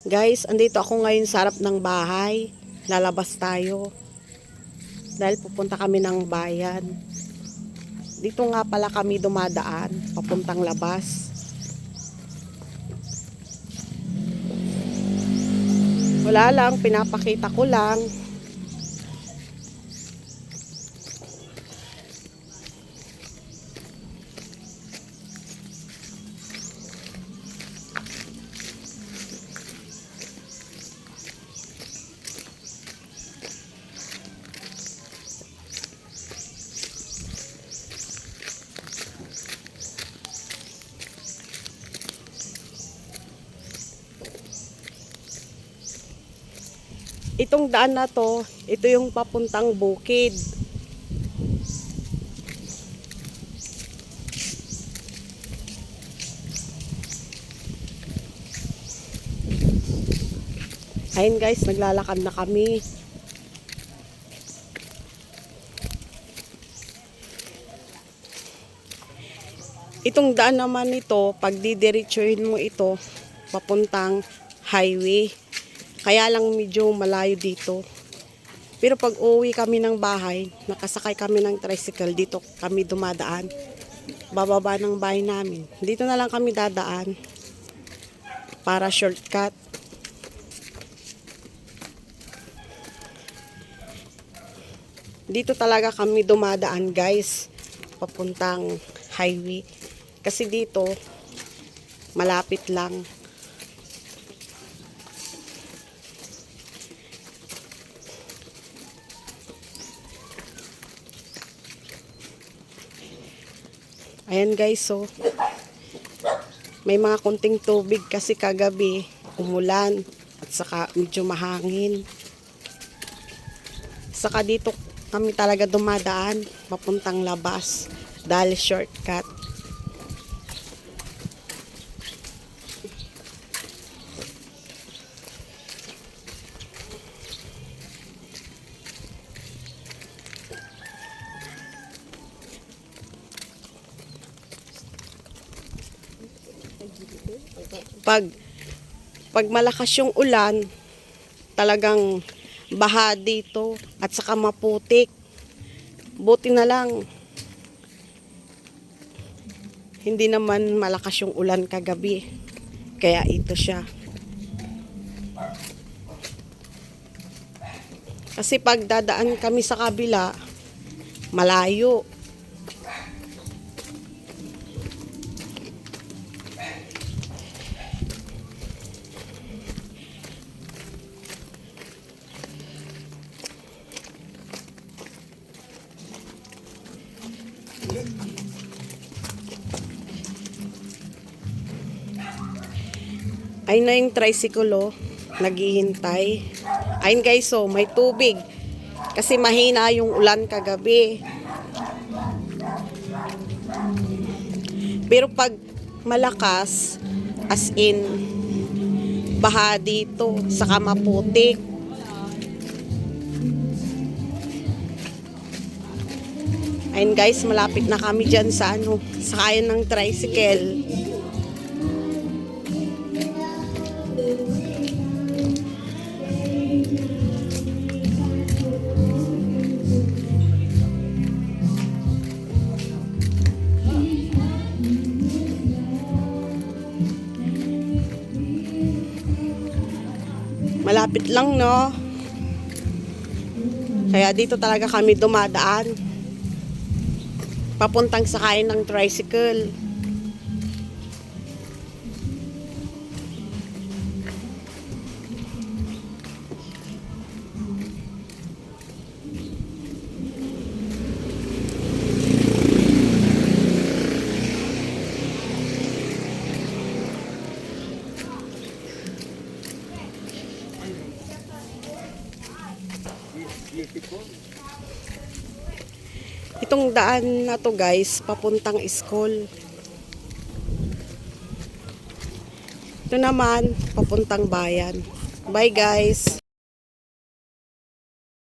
Guys, andito ako ngayon sa harap ng bahay. Lalabas tayo. Dahil pupunta kami ng bayan. Dito nga pala kami dumadaan, papuntang labas. Wala lang, pinapakita ko lang. Itong daan na to, ito yung papuntang bukid. Ayun guys, naglalakad na kami. Itong daan naman nito, pag didiretsuhin mo ito, papuntang highway. Kaya lang medyo malayo dito. Pero pag uwi kami ng bahay, nakasakay kami ng tricycle, dito kami dumadaan. Bababa ng bahay namin. Dito na lang kami dadaan. Para shortcut. Dito talaga kami dumadaan guys. Papuntang highway. Kasi dito, malapit lang. Ayan guys, so may mga konting tubig kasi kagabi umulan at saka medyo mahangin. Saka dito kami talaga dumadaan papuntang labas dahil shortcut. Pag pag malakas yung ulan, talagang baha dito at saka maputik. Buti na lang hindi naman malakas yung ulan kagabi. Kaya ito siya. Kasi pag dadaan kami sa kabila, malayo. Ayun na yung tricycle oh, naghihintay. Ayun guys, so may tubig. Kasi mahina yung ulan kagabi. Pero pag malakas, as in, baha dito, saka maputik. Ayun guys, malapit na kami dyan sa ano, sakayan ng tricycle. Malapit lang, no? Kaya dito talaga kami dumadaan. Papuntang sakayin ng tricycle. Itong daan na to guys, papuntang school. Ito naman, papuntang bayan. Bye guys!